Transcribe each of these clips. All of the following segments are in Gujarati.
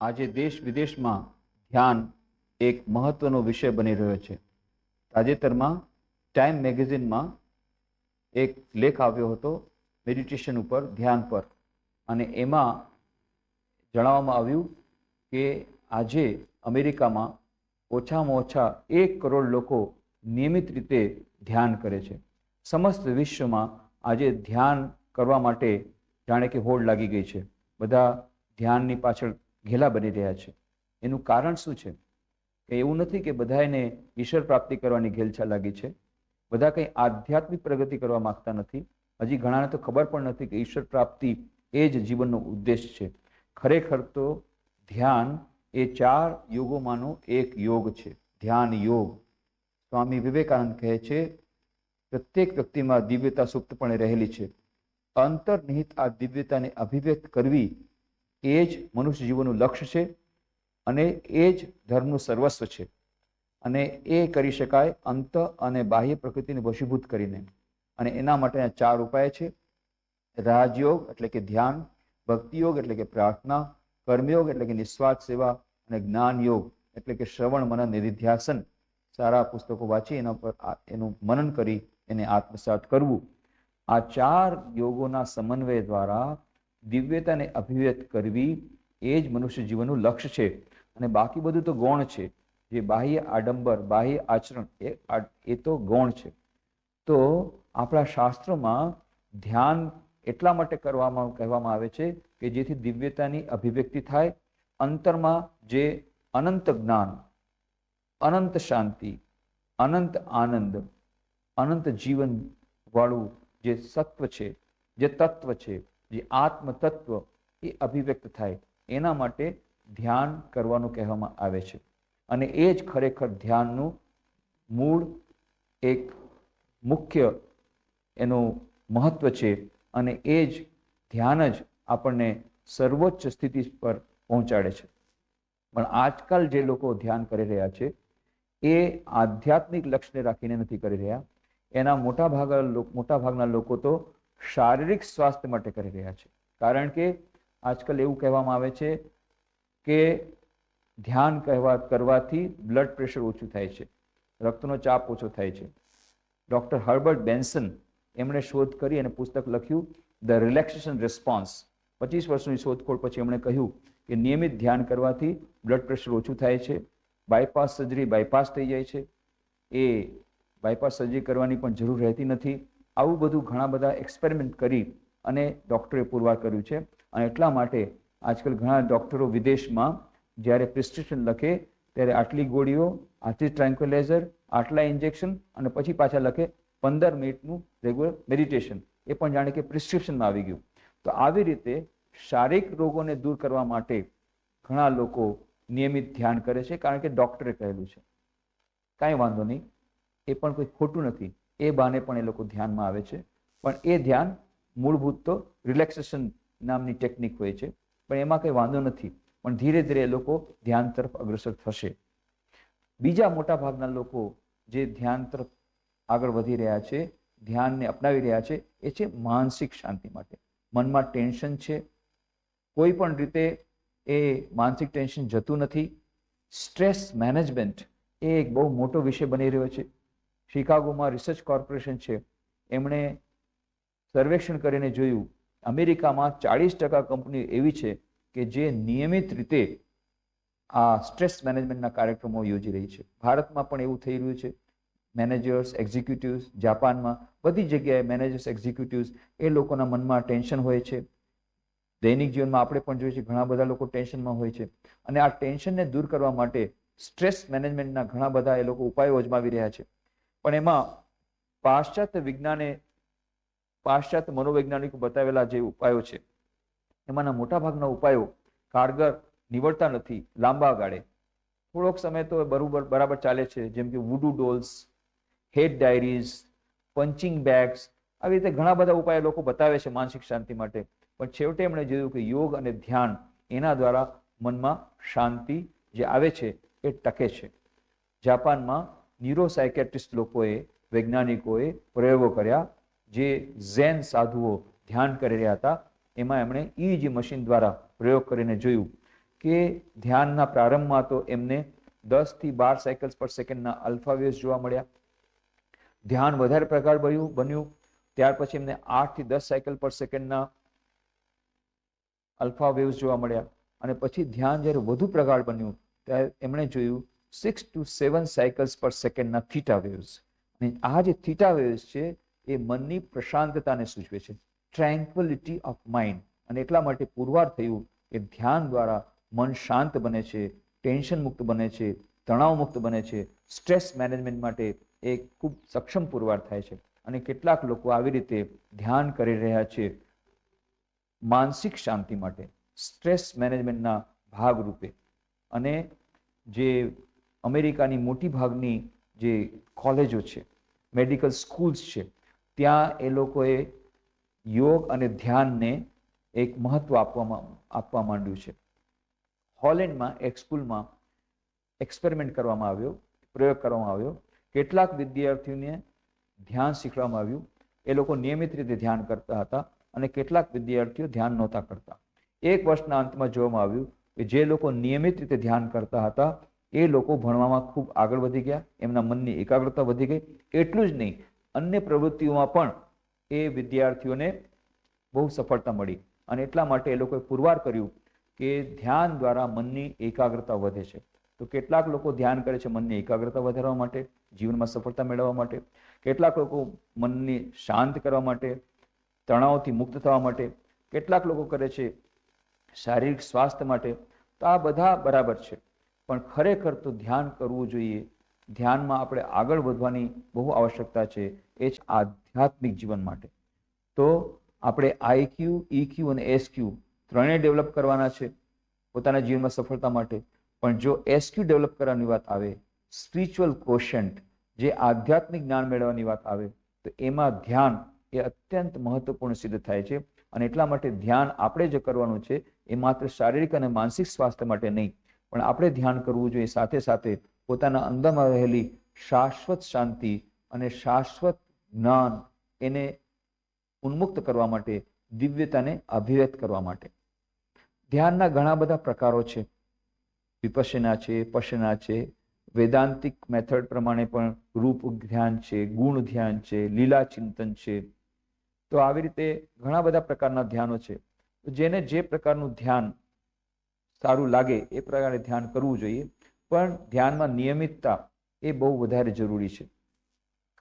આજે દેશ વિદેશમાં ધ્યાન એક મહત્વનો વિષય બની રહ્યો છે. તાજેતરમાં ટાઈમ મેગેઝિનમાં એક લેખ આવ્યો હતો, મેડિટેશન ઉપર ધ્યાન પર. અને એમાં જણાવવામાં આવ્યું કે આજે અમેરિકામાં ઓછામાં ઓછા એક કરોડ લોકો નિયમિત રીતે ધ્યાન કરે છે. સમસ્ત વિશ્વમાં આજે ધ્યાન કરવા માટે જાણે કે હોડ લાગી ગઈ છે. બધા ધ્યાનની પાછળ ઘેલા બની રહ્યા છે. એનું કારણ શું છે? કે એવું નથી કે બધાને ઈશ્વર પ્રાપ્તિ કરવાની ઘેલછા લાગી છે. બધા કંઈ આધ્યાત્મિક પ્રગતિ કરવા માંગતા નથી. હજી ઘણાને તો ખબર પણ નથી કે ઈશ્વર પ્રાપ્તિ એ જ જીવનનો ઉદ્દેશ છે. ખરેખર તો ધ્યાન એ ચાર યોગોમાંનો એક યોગ છે. ધ્યાન યોગ. સ્વામી વિવેકાનંદ કહે છે, પ્રત્યેક વ્યક્તિમાં દિવ્યતા સુપ્તપણે રહેલી છે. અંતર્નિહિત આ દિવ્યતાને અભિવ્યક્ત કરવી એ જ મનુષ્ય જીવનનું લક્ષ્ય છે અને એ જ ધર્મનું સર્વસ્વ છે. અને એ કરી શકાય અંત અને બાહ્ય પ્રકૃતિને વશીભૂત કરીને. અને એના માટેના ચાર ઉપાય છે. રાજયોગ એટલે કે ધ્યાન, ભક્તિયોગ એટલે કે પ્રાર્થના, કર્મયોગ એટલે કે નિસ્વાર્થ સેવા અને જ્ઞાન યોગ એટલે કે શ્રવણ, મનન, નિધિધ્યાસન. સારા પુસ્તકો વાંચી એના પર એનું મનન કરી એને આત્મસાત કરવું. આ ચાર યોગોના સમન્વય દ્વારા દિવ્યતાને અભિવ્યક્ત કરવી એ જ મનુષ્ય જીવનનું લક્ષ્ય છે. અને બાકી બધું તો ગૌણ છે. જે બાહ્ય આડંબર, બાહ્ય આચરણ એ એ તો ગૌણ છે. તો આપણા શાસ્ત્રોમાં ધ્યાન એટલા માટે કરવામાં, કહેવામાં આવે છે કે જેથી દિવ્યતાની અભિવ્યક્તિ થાય, અંતરમાં જે અનંત જ્ઞાન, અનંત શાંતિ, અનંત આનંદ, અનંત જીવન વાળું જે સત્વ છે, જે તત્વ છે જે આત્મ તત્વ એ અભિવ્યક્ત થાય, એના માટે ધ્યાન કરવાનું કહેવામાં આવે છે. અને એ જ ખરેખર ધ્યાનનું મૂળ એક મુખ્ય એનું મહત્વ છે અને એ જ ધ્યાન જ આપણને સર્વોચ્ચ સ્થિતિ પર પહોંચાડે છે. પણ આજકાલ જે લોકો ધ્યાન કરી રહ્યા છે, એ આધ્યાત્મિક લક્ષ્યને રાખીને નથી કરી રહ્યા. એના મોટા ભાગના મોટા ભાગના લોકો તો શારીરિક સ્વાસ્થ્ય માટે કરી રહ્યા છે. કારણ કે આજકાલ એવું કહેવામાં આવે છે કે ધ્યાન કહેવા કરવાથી બ્લડ પ્રેશર ઓછું થાય છે. રક્તનો ચાપ ઓછો થાય છે. ડૉક્ટર હર્બર્ટ બેન્સન એમણે શોધ કરી અને પુસ્તક લખ્યું ધ રિલેક્સેશન રિસ્પોન્સ પચીસ વર્ષની શોધખોળ પછી એમણે કહ્યું કે નિયમિત ધ્યાન કરવાથી બ્લડ પ્રેશર ઓછું થાય છે બાયપાસ સર્જરી બાયપાસ થઈ જાય છે. એ બાયપાસ સર્જરી કરવાની પણ જરૂર રહેતી નથી. આવું બધું ઘણા બધા એક્સપેરિમેન્ટ કરી અને ડૉક્ટરે પુરવાર કર્યું છે. અને એટલા માટે આજકાલ ઘણા ડૉક્ટરો વિદેશમાં જ્યારે પ્રિસ્ક્રિપ્શન લખે ત્યારે આટલી ગોળીઓ, આટલી ટ્રાન્ક્યુલાઇઝર આટલા ઇન્જેક્શન અને પછી પાછા લખે પંદર મિનિટનું રેગ્યુલર મેડિટેશન એ પણ જાણે કે પ્રિસ્ક્રિપ્શનમાં આવી ગયું. તો આવી રીતે શારીરિક રોગોને દૂર કરવા માટે ઘણા લોકો નિયમિત ધ્યાન કરે છે. કારણ કે ડૉક્ટરે કહેલું છે. કાંઈ વાંધો નહીં. એ પણ કોઈ ખોટું નથી. એ બાને પણ એ લોકો ધ્યાનમાં આવે છે. પણ એ ધ્યાન મૂળભૂત તો રિલેક્સેશન નામની ટેકનિક હોય છે. પણ એમાં કંઈ વાંધો નથી. પણ ધીરે ધીરે એ લોકો ધ્યાન તરફ અગ્રસર થશે. બીજા મોટા ભાગના લોકો જે ધ્યાન તરફ આગળ વધી રહ્યા છે, ધ્યાનને અપનાવી રહ્યા છે, એ છે માનસિક શાંતિ માટે. મનમાં ટેન્શન છે. કોઈ પણ રીતે એ માનસિક ટેન્શન જતું નથી. સ્ટ્રેસ મેનેજમેન્ટ એ એક બહુ મોટો વિષય બની રહ્યો છે. શિકાગોમાં રિસર્ચ કોર્પોરેશન છે. એમણે સર્વેક્ષણ કરીને જોયું, અમેરિકામાં ચાળીસ ટકા કંપની એવી છે કે જે નિયમિત રીતે આ સ્ટ્રેસ મેનેજમેન્ટના કાર્યક્રમો યોજી રહી છે. ભારતમાં પણ એવું થઈ રહ્યું છે. મેનેજર્સ, એક્ઝિક્યુટિવ્સ, જાપાનમાં બધી જગ્યાએ મેનેજર્સ, એક્ઝિક્યુટિવ્સ એ લોકોના મનમાં ટેન્શન હોય છે. દૈનિક જીવનમાં આપણે પણ જોઈએ છીએ, ઘણા બધા લોકો ટેન્શનમાં હોય છે. અને આ ટેન્શનને દૂર કરવા માટે સ્ટ્રેસ મેનેજમેન્ટના ઘણા બધા એ લોકો ઉપાયો અજમાવી રહ્યા છે. પણ એમાં પાશ્ચાત્ય વિજ્ઞાને પાશ્ચાત્ય મનોવૈજ્ઞાનિકો બતાવેલા જે ઉપાયો છે, એમાંના મોટાભાગના ઉપાયો કારગર નીવડતા નથી, લાંબા ગાળે. થોડોક સમય તો બરોબર, બરાબર ચાલે છે, જેમ કે voodoo dolls head diaries punching bags આવી રીતે ઘણા બધા ઉપાયો લોકો બતાવે છે માનસિક શાંતિ માટે. પણ છેવટે એમણે જોયું કે યોગ અને ધ્યાન એના દ્વારા મનમાં શાંતિ જે આવે છે એ ટકે છે. જાપાનમાં ન્યુરોસાયકેટ્રિસ્ટ લોકોએ, વૈજ્ઞાનિકોએ પ્રયોગો કર્યા જે ઝેન સાધુઓ ધ્યાન કરી રહ્યા હતા. એમાં એમણે ઈજી મશીન દ્વારા પ્રયોગ કરીને જોયું કે ધ્યાનના પ્રારંભમાં તો એમને દસથી બાર સાયકલ્સ પર સેકન્ડના અલ્ફાવેઝ જોવા મળ્યા. ધ્યાન વધારે પ્રકાર બન્યું બન્યું. ત્યાર પછી એમને આઠથી દસ સાયકલ પર સેકન્ડના અલ્ફા વેવ્સ જોવા મળ્યા. અને પછી ધ્યાન જ્યારે વધુ પ્રગાઢ બન્યું, ત્યારે એમણે જોયું સિક્સ ટુ સેવન સાયકલ્સ પર સેકન્ડના થીટા વેવ્સ અને આ જે થીટા વેવ્સ છે, એ મનની પ્રશાંતતાને સૂચવે છે. ટ્રેન્ક્વલિટી ઓફ માઇન્ડ અને એટલા માટે પુરવાર થયું કે ધ્યાન દ્વારા મન શાંત બને છે, ટેન્શન મુક્ત બને છે, તણાવ મુક્ત બને છે. સ્ટ્રેસ મેનેજમેન્ટ માટે એ ખૂબ સક્ષમ પુરવાર થાય છે. અને કેટલાક લોકો આવી રીતે ધ્યાન કરી રહ્યા છે માનસિક શાંતિ માટે. સ્ટ્રેસ મેનેજમેન્ટના ભાગરૂપે. અને જે અમેરિકાની મોટી ભાગની જે કોલેજો છે, મેડિકલ સ્કૂલ્સ છે, ત્યાં એ લોકોએ યોગ અને ધ્યાનને એક મહત્વ આપવામાં, આપવા માંડ્યું છે. હોલેન્ડમાં એક સ્કૂલમાં એક્સપેરિમેન્ટ કરવામાં આવ્યો, પ્રયોગ કરવામાં આવ્યો. કેટલાક વિદ્યાર્થીઓને ધ્યાન શીખવામાં આવ્યું. એ લોકો નિયમિત રીતે ધ્યાન કરતા હતા અને કેટલાક વિદ્યાર્થીઓ ધ્યાન નહોતા કરતા. એક વર્ષના અંતમાં જોવામાં આવ્યું કે જે લોકો નિયમિત રીતે ધ્યાન કરતા હતા એ લોકો ભણવામાં ખૂબ આગળ વધી ગયા, એમના મનની એકાગ્રતા વધી ગઈ. એટલું જ નહીં, અન્ય પ્રવૃત્તિઓમાં પણ એ વિદ્યાર્થીઓને બહુ સફળતા મળી. અને એટલા માટે એ લોકોએ પુરવાર કર્યું કે ધ્યાન દ્વારા મનની એકાગ્રતા વધે છે. તો કેટલાક લોકો ધ્યાન કરે છે મનની એકાગ્રતા વધારવા માટે, જીવનમાં સફળતા મેળવવા માટે. કેટલાક લોકો મનને શાંત કરવા માટે, તણાવથી મુક્ત થવા માટે. કેટલાક લોકો કરે છે શારીરિક સ્વાસ્થ્ય માટે. તો આ બધા બરાબર છે. પણ ખરેખર તો ધ્યાન કરવું જોઈએ. ધ્યાનમાં આપણે આગળ વધવાની બહુ આવશ્યકતા છે. એ જ આધ્યાત્મિક જીવન માટે. તો આપણે આઈક્યુ ઇક્યુ અને એસક્યુ ત્રણેય ડેવલપ કરવાના છે પોતાના જીવનમાં સફળતા માટે. પણ જો એસક્યુ ડેવલપ કરવાની વાત આવે, સ્પિરિચ્યુઅલ કોશન્ટ જે આધ્યાત્મિક જ્ઞાન મેળવવાની વાત આવે, તો એમાં ધ્યાન એ અત્યંત મહત્વપૂર્ણ સિદ્ધ થાય છે. અને એટલા માટે ધ્યાન આપણે જે કરવાનું છે, એ માત્ર શારીરિક અને માનસિક સ્વાસ્થ્ય માટે નહીં પણ આપણે ધ્યાન કરવું જોઈએ. સાથે સાથે પોતાના અંદરમાં રહેલી શાશ્વત શાંતિ અને શાશ્વત જ્ઞાન એને ઉન્મુક્ત કરવા માટે, દિવ્યતાને અભિવ્યક્ત કરવા માટે. ધ્યાનના ઘણા બધા પ્રકારો છે. વિપશ્યના છે પશના છે, વેદાંતિક મેથડ પ્રમાણે પણ રૂપ ધ્યાન છે, ગુણ ધ્યાન છે, લીલા ચિંતન છે. તો આવી રીતે ઘણા બધા પ્રકારના ધ્યાનો છે. જેને જે પ્રકારનું ધ્યાન સારું લાગે એ પ્રકારે ધ્યાન કરવું જોઈએ. પણ ધ્યાનમાં નિયમિતતા એ બહુ વધારે જરૂરી છે.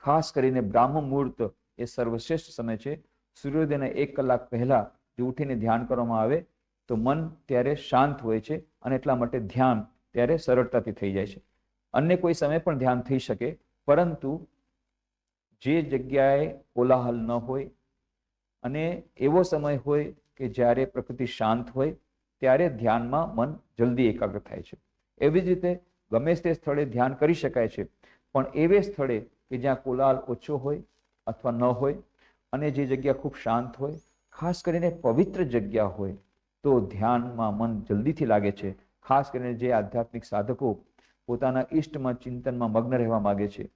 ખાસ કરીને બ્રાહ્મ મુહૂર્ત એ સર્વશ્રેષ્ઠ સમય છે. સૂર્યોદયના એક કલાક પહેલા જો ઉઠીને ધ્યાન કરવામાં આવે તો મન ત્યારે શાંત હોય છે અને એટલા માટે ધ્યાન ત્યારે સરળતાથી થઈ જાય છે. અન્ય કોઈ સમય પણ ધ્યાન થઈ શકે, પરંતુ જે જગ્યાએ કોલાહલ ન હોય અને એવો સમય હોય કે જ્યારે પ્રકૃતિ શાંત હોય ત્યારે ધ્યાનમાં મન જલ્દી એકાગ્ર થાય છે. એવી જ રીતે ગમે તે સ્થળે ધ્યાન કરી શકાય છે, પણ એવે સ્થળે કે જ્યાં કોલાહલ ઓછો હોય અથવા ન હોય અને જે જગ્યા ખૂબ શાંત હોય, ખાસ કરીને પવિત્ર જગ્યા હોય, તો ધ્યાનમાં મન જલ્દીથી લાગે છે. ખાસ કરીને જે આધ્યાત્મિક સાધકો પોતાના ઈષ્ટમાં ચિંતનમાં મગ્ન રહેવા માગે છે.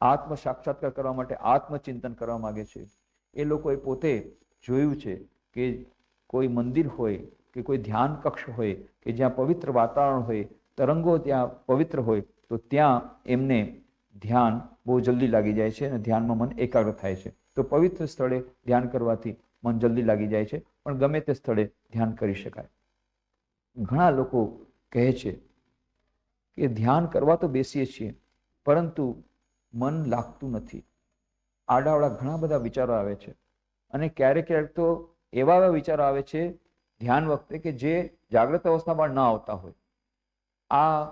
આત્મ સાક્ષાત્કાર કરવા માટે આત્મચિંતન કરવા માગે છે. એ લોકોએ પોતે જોયું છે કે કોઈ મંદિર હોય કે કોઈ ધ્યાન કક્ષ હોય કે જ્યાં પવિત્ર વાતાવરણ હોય, તરંગો ત્યાં પવિત્ર હોય, તો ત્યાં એમને ધ્યાન બહુ જલ્દી લાગી જાય છે અને ધ્યાનમાં મન એકાગ્ર થાય છે. તો પવિત્ર સ્થળે ધ્યાન કરવાથી મન જલ્દી લાગી જાય છે, પણ ગમે તે સ્થળે ધ્યાન કરી શકાય. ઘણા લોકો કહે છે કે ધ્યાન કરવા તો બેસીએ છીએ, પરંતુ મન લાગતું નથી. આડાવડા ઘણા બધા વિચારો આવે છે અને ક્યારેક ક્યારેક તો એવા એવા વિચારો આવે છે ધ્યાન વખતે કે જે જાગ્રત અવસ્થામાં ન આવતા હોય. આ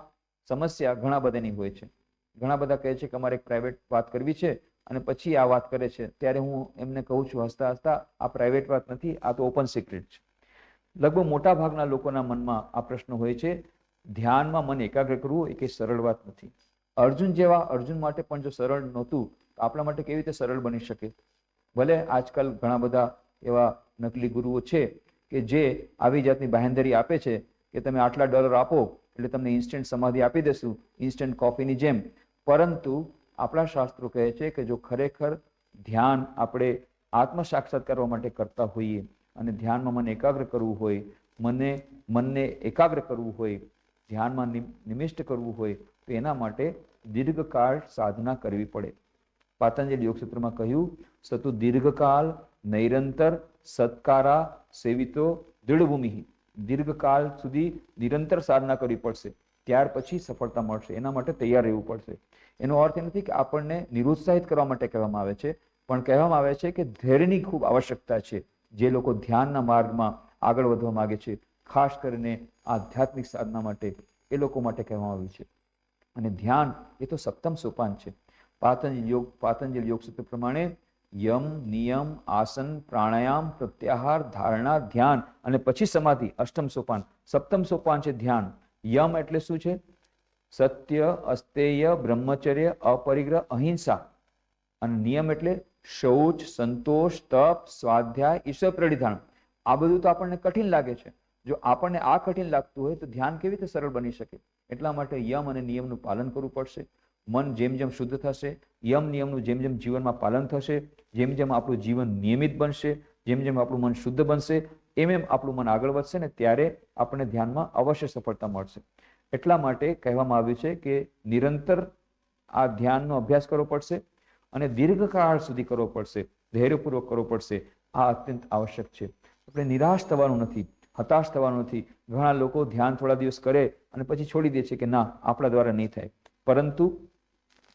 સમસ્યા ઘણા બધાની હોય છે. ઘણા બધા કહે છે કે અમારે એક પ્રાઇવેટ વાત કરવી છે અને પછી આ વાત કરે છે. ત્યારે હું એમને કહું છું હસતા હસતા, આ પ્રાઇવેટ વાત નથી, આ તો ઓપન સિક્રેટ છે. લગભગ મોટા ભાગના લોકોના મનમાં આ પ્રશ્ન હોય છે, ધ્યાનમાં મન એકાગ્ર કરવું એ કંઈ સરળ વાત નથી. અર્જુન જેવા, અર્જુન માટે પણ જો સરળ નહોતું, તો આપણા માટે કેવી રીતે સરળ બની શકે? ભલે આજકાલ ઘણા બધા એવા નકલી ગુરુઓ છે કે જે આવી જાતની બાહેંધરી આપે છે કે તમે આટલા ડોલર આપો એટલે તમને ઇન્સ્ટન્ટ સમાધિ આપી દેશું ઇન્સ્ટન્ટ કોફીની જેમ. પરંતુ આપણા શાસ્ત્રો કહે છે કે જો ખરેખર ધ્યાન આપણે આત્મ સાક્ષાત કરવા માટે કરતા હોઈએ અને ધ્યાનમાં મને એકાગ્ર કરવું હોય, મને, મનને એકાગ્ર કરવું હોય, ધ્યાનમાં નિમિષ્ટ કરવું હોય, તો એના માટે દીર્ઘકાળ સાધના કરવી પડે. પાતંજલિ યોગસૂત્રમાં કહ્યું, સતુ દીર્ઘકાલ નૈરંતર સત્કારા સેવિતો દૃઢભૂમિ દીર્ઘકાળ સુધી નિરંતર સાધના કરવી પડશે, ત્યાર પછી સફળતા મળશે, એના માટે તૈયાર રહેવું પડશે. એનો અર્થ એ નથી કે આપણને નિરુત્સાહિત કરવા માટે કહેવામાં આવે છે, પણ કહેવામાં આવે છે કે ધૈર્યની ખૂબ આવશ્યકતા છે, જે લોકો ધ્યાનના માર્ગમાં આગળ વધવા માગે છે, ખાસ કરીને આધ્યાત્મિક સાધના માટે, એ લોકો માટે કહેવામાં આવ્યું છે. અને ધ્યાન એ તો સપ્તમ સોપાન છે. પાતંજલિ યોગ પાતંજલિ યોગ સૂત્ર પ્રમાણે યમ, નિયમ, આસન, પ્રાણાયામ, પ્રત્યાહાર, ધારણા, ધ્યાન અને પછી સમાધિ, અષ્ટમ સોપાન. સપ્તમ સોપાન છે ધ્યાન. યમ એટલે શું છે? સત્ય, અસ્તેય, બ્રહ્મચર્ય, અપરિગ્રહ, અહિંસા. અને નિયમ એટલે શૌચ, સંતોષ, તપ, સ્વાધ્યાય, ઈશ્વર પ્રણિધાન આ બધું તો આપણને કઠિન લાગે છે. જો આપણને આ કઠિન લાગતું હોય તો ધ્યાન કેવી રીતે સરળ બની શકે? એટલા માટે યમ અને નિયમનું પાલન કરવું પડશે. મન જેમ જેમ શુદ્ધ થશે, યમ નિયમનું જેમ જેમ જીવનમાં પાલન થશે, જેમ જેમ આપણું જીવન નિયમિત બનશે, જેમ જેમ આપણું મન શુદ્ધ બનશે, એમ એમ આપણું મન આગળ વધશે ને ત્યારે આપણને ધ્યાનમાં અવશ્ય સફળતા મળશે. એટલા માટે કહેવામાં આવ્યું છે કે નિરંતર આ ધ્યાનનો અભ્યાસ કરવો પડશે અને દીર્ઘકાળ સુધી કરવો પડશે, ધૈર્યપૂર્વક કરવો પડશે. આ અત્યંત આવશ્યક છે. આપણે નિરાશ થવાનું નથી, હતાશ થવાનું નથી. ઘણા લોકો ધ્યાન થોડા દિવસ કરે અને પછી છોડી દે છે કે ના, આપણા દ્વારા નહીં થાય. પરંતુ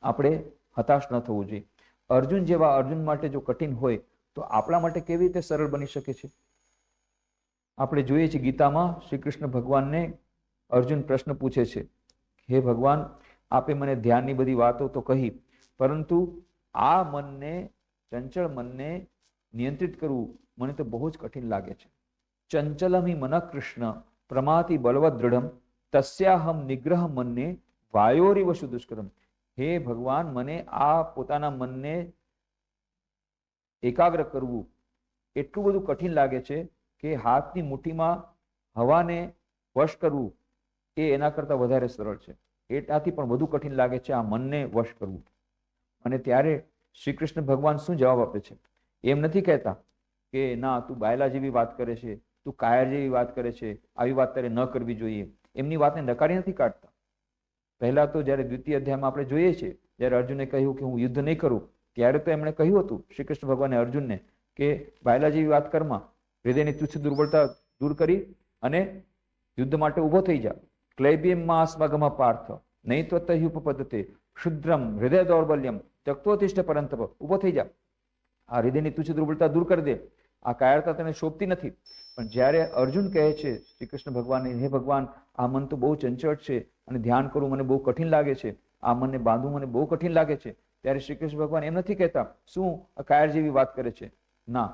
આપણે હતાશ ન થવું જોઈએ. અર્જુન જેવા અર્જુન માટે જો કઠિન હોય, તો આપણા માટે કેવી રીતે સરળ બની શકે છે? આપણે જોઈએ છીએ ગીતામાં શ્રી કૃષ્ણ ભગવાનને અર્જુન પ્રશ્ન પૂછે છે, હે ભગવાન, આપે મને ધ્યાનની બધી વાતો તો કહી, પરંતુ આ મનને, ચંચળ મનને નિયંત્રિત કરવું મને તો બહુ જ કઠિન લાગે છે. ચંચલમી મન કૃષ્ણ પ્રમાતિ બલવદ દૃઢમ તસ્યાહમ નિગ્રહ મનને વાયોરિવ દુષ્કરમ. હે ભગવાન, મને આ પોતાના મનને એકાગ્ર કરવું એટલું બધું કઠિન લાગે છે કે હાથની મુઠ્ઠીમાં હવાને વશ કરવું એ એના કરતાં વધારે સરળ છે. એનાથી પણ વધુ કઠિન લાગે છે આ મનને વશ કરવું. અને ત્યારે શ્રી કૃષ્ણ ભગવાન શું જવાબ આપે છે? એમ નથી કહેતા કે, ના, તું બાયલા જેવી વાત કરે છે, તું કાયર જેવી વાત કરે છે, આવી વાત તારે ન કરવી જોઈએ. એમની વાતને નકારી નથી કાઢતા. પહેલા તો જ્યારે દ્વિતીય અધ્યાયમાં આપણે જોઈએ છીએ, જ્યારે અર્જુને કહ્યું કે હું યુદ્ધ નહીં કરું, ત્યારે તો એમણે કહ્યું હતું શ્રી કૃષ્ણ ભગવાને અર્જુનને કે બાયલા જેવી વાત કરમાં હૃદયની તુચ્છ દુર્બળતા દૂર કરી અને યુદ્ધ માટે ઊભો થઈ જા. ક્લૈબ્યમ સ્મગમ પાર્થ. નહીં તો પદ્ધતિ ક્ષુદ્રમ હૃદય દૌર્બલ્યમ તક્તોતિષ્ઠ પરંતપ ઊભો થઈ જા. આ હૃદયની તુચ્છ દુર્બળતા દૂર કરી દે. આ કાયરતા તેને શોભતી નથી. પણ જ્યારે અર્જુન કહે છે શ્રી કૃષ્ણ ભગવાનને હે ભગવાન, આ મન તો બહુ ચંચળ છે અને ધ્યાન કરવું મને બહુ કઠિન લાગે છે. આ મનને બાંધવું મને બહુ કઠિન લાગે છે. ત્યારે શ્રી કૃષ્ણ ભગવાન એમ નથી કહેતા, શું આ કાયર જેવી વાત કરે છે? ના.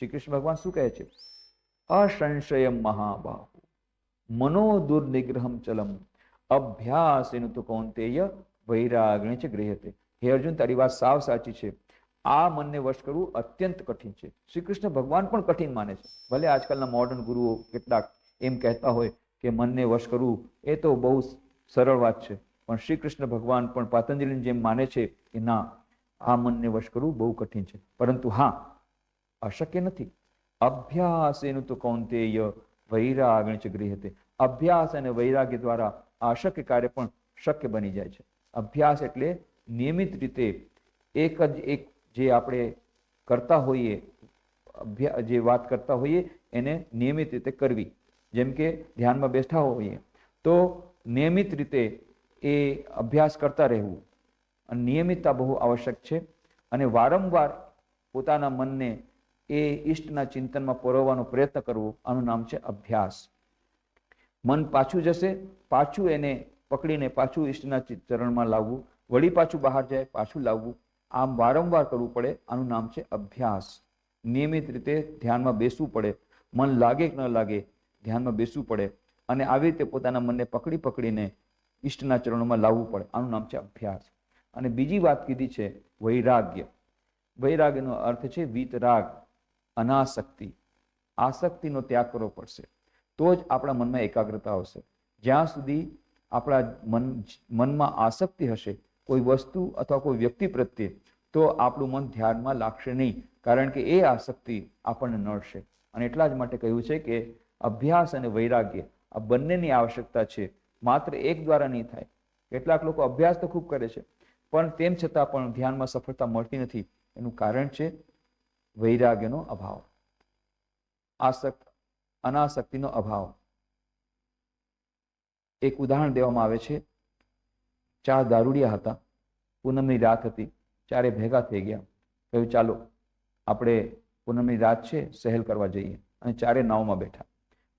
શ્રી કૃષ્ણ ભગવાન શું કહે છે? અસંશયમ મહાબાહુ, મનો દુર્નિગ્રહમ ચલમ અભ્યાસ એનું તો કૌંતેય વૈરાગણી છે ગૃહ્યતે. હે અર્જુન, તારી વાત સાવ સાચી છે. આ મનને વશ કરવું અત્યંત કઠિન છે. શ્રી કૃષ્ણ ભગવાન પણ કઠિન માને છે. ભલે આજકાલના મોડર્ન ગુરુઓ કેટલાક એમ કહેતા હોય કે મનને વશ કરવું એ તો બહુ સરળ વાત છે. પણ શ્રી કૃષ્ણ ભગવાન પણ પાતંજલિની જેમ માને છે કે ના, આ મનને વશ કરવું બહુ કઠિન છે. પરંતુ હા, અશક્ય નથી. અભ્યાસ એનું તો કૌંતેય વૈરાગણ છે ગૃહતે અભ્યાસ અને વૈરાગ્ય દ્વારા આ અશક્ય કાર્ય પણ શક્ય બની જાય છે. અભ્યાસ એટલે નિયમિત રીતે એક જ એક જે આપણે કરતા હોઈએ જે વાત કરતા હોઈએ, એને નિયમિત રીતે કરવી. જેમ કે ધ્યાનમાં બેઠા હોઈએ, તો નિયમિત રીતે એ અભ્યાસ કરતા રહેવું. અને નિયમિતતા બહુ આવશ્યક છે. અને વારંવાર પોતાના મનને એ ઈષ્ટના ચિંતનમાં પરોવવાનો પ્રયત્ન કરવો, આનું નામ છે અભ્યાસ. મન પાછું જશે, પાછું એને પકડીને પાછું ઈષ્ટના ચરણમાં લાવવું. વળી પાછું બહાર જાય, પાછું લાવવું. આમ વારંવાર કરવું પડે. આનું નામ છે અભ્યાસ. નિયમિત રીતે ધ્યાનમાં બેસવું પડે. મન લાગે કે ન લાગે ધ્યાનમાં બેસવું પડે. અને આવી રીતે પોતાના મનને પકડી પકડીને ઈષ્ટના ચરણોમાં લાવવું પડે. આનું નામ છે અભ્યાસ. અને બીજી વાત કીધી છે વૈરાગ્ય. વૈરાગ્યનો અર્થ છે વીતરાગ, અનાસક્તિ. આસક્તિનો ત્યાગ કરવો પડશે. તો જ આપણા મનમાં એકાગ્રતા આવશે. જ્યાં સુધી આપણા મન, મનમાં આસક્તિ હશે કોઈ વસ્તુ અથવા કોઈ વ્યક્તિ પ્રત્યે, તો આપણું મન ધ્યાનમાં લાગશે નહીં. કારણ કે એ આસક્તિ આપણને નડશે. અને એટલા જ માટે કહ્યું છે કે અભ્યાસ અને વૈરાગ્ય આ બંનેની આવશ્યકતા છે. માત્ર એક દ્વારા નહીં થાય. કેટલાક લોકો અભ્યાસ તો ખૂબ કરે છે, પણ તેમ છતાં પણ ધ્યાનમાં સફળતા મળતી નથી. એનું કારણ છે વૈરાગ્યનો અભાવ. આસક્ત, અનાસક્તિનો અભાવ. એક ઉદાહરણ દેવામાં આવે છે. ચાર દારૂડિયા હતા. પૂનમની રાત હતી. ચારે ભેગા થઈ ગયા. કહ્યું, ચાલો, આપણે પૂનમની રાત છે, સહેલ કરવા જઈએ. અને ચારે નાવમાં બેઠા.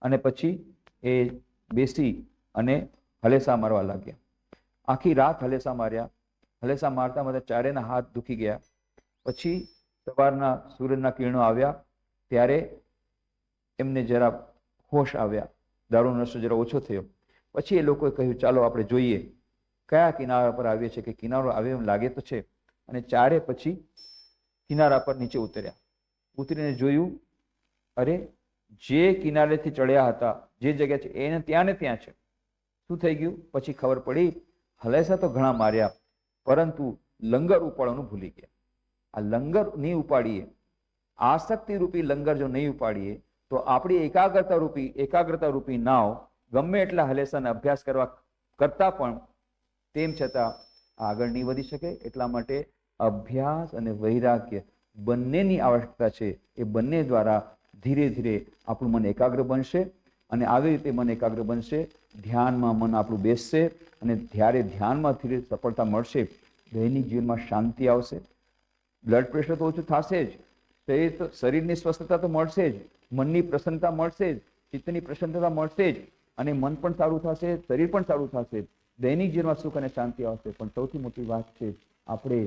અને પછી એ બેસી અને હલેસા મારવા લાગ્યા. આખી રાત હલેસા માર્યા. હલેસા મારતા મારતા ચારેના હાથ દુખી ગયા. પછી સવારના સૂર્યના કિરણો આવ્યા. ત્યારે એમને જરા હોશ આવ્યા. દારૂનો નશો જરા ઓછો થયો. પછી એ લોકોએ કહ્યું, ચાલો, આપણે જોઈએ. કયા કિનારા પર આવીએ છીએ? કે કિનારો આવે એમ લાગે તો છે. અને ચારે પછી કિનારા પર નીચે ઉતર્યા. ઉતરીને જોયું, અરે, જે કિનારેથી ચડ્યા હતા, જે જગ્યા છે, એને ત્યાં ને ત્યાં છે. શું થઈ ગયું? પછી ખબર પડી, હલેસા તો ઘણા માર્યા, પરંતુ લંગર ઉપાડવાનું ભૂલી ગયા. આ લંગર નહીં ઉપાડીએ. આસક્તિ રૂપી લંગર જો નહીં ઉપાડીએ, તો આપણી એકાગ્રતા રૂપી એકાગ્રતા રૂપી નાવ ગમે એટલા હલેસાને અભ્યાસ કરવા કરતા પણ તેમ છતાં આગળ નહીં વધી શકે એટલા માટે અભ્યાસ અને વૈરાગ્ય બંનેની આવશ્યકતા છે એ બંને દ્વારા ધીરે ધીરે આપણું મન એકાગ્ર બનશે અને આવી રીતે મન એકાગ્ર બનશે, ધ્યાનમાં મન આપણું બેસશે અને જ્યારે ધ્યાનમાં ધીરે સફળતા મળશે, દૈનિક જીવનમાં શાંતિ આવશે. બ્લડ પ્રેશર તો ઓછું થશે જ. શરીર તો, શરીરની સ્વસ્થતા તો મળશે જ. મનની પ્રસન્નતા મળશે જ. ચિત્તની પ્રસન્નતા મળશે જ. અને મન પણ સારું થશે, શરીર પણ સારું થશે દૈનિક જીવનમાં સુખ અને શાંતિ આવશે. પણ સૌથી મોટી વાત છે, આપણે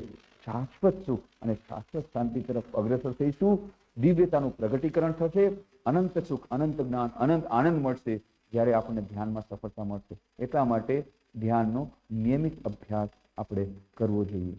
શાશ્વત સુખ અને શાશ્વત શાંતિ તરફ અગ્રસર થઈશું. દિવ્યતાનું પ્રગટીકરણ થશે. અનંત સુખ, અનંત જ્ઞાન, અનંત આનંદ મળશે જ્યારે આપણને ધ્યાનમાં સફળતા મળશે. એટલા માટે ધ્યાનનો નિયમિત અભ્યાસ આપણે કરવો જોઈએ.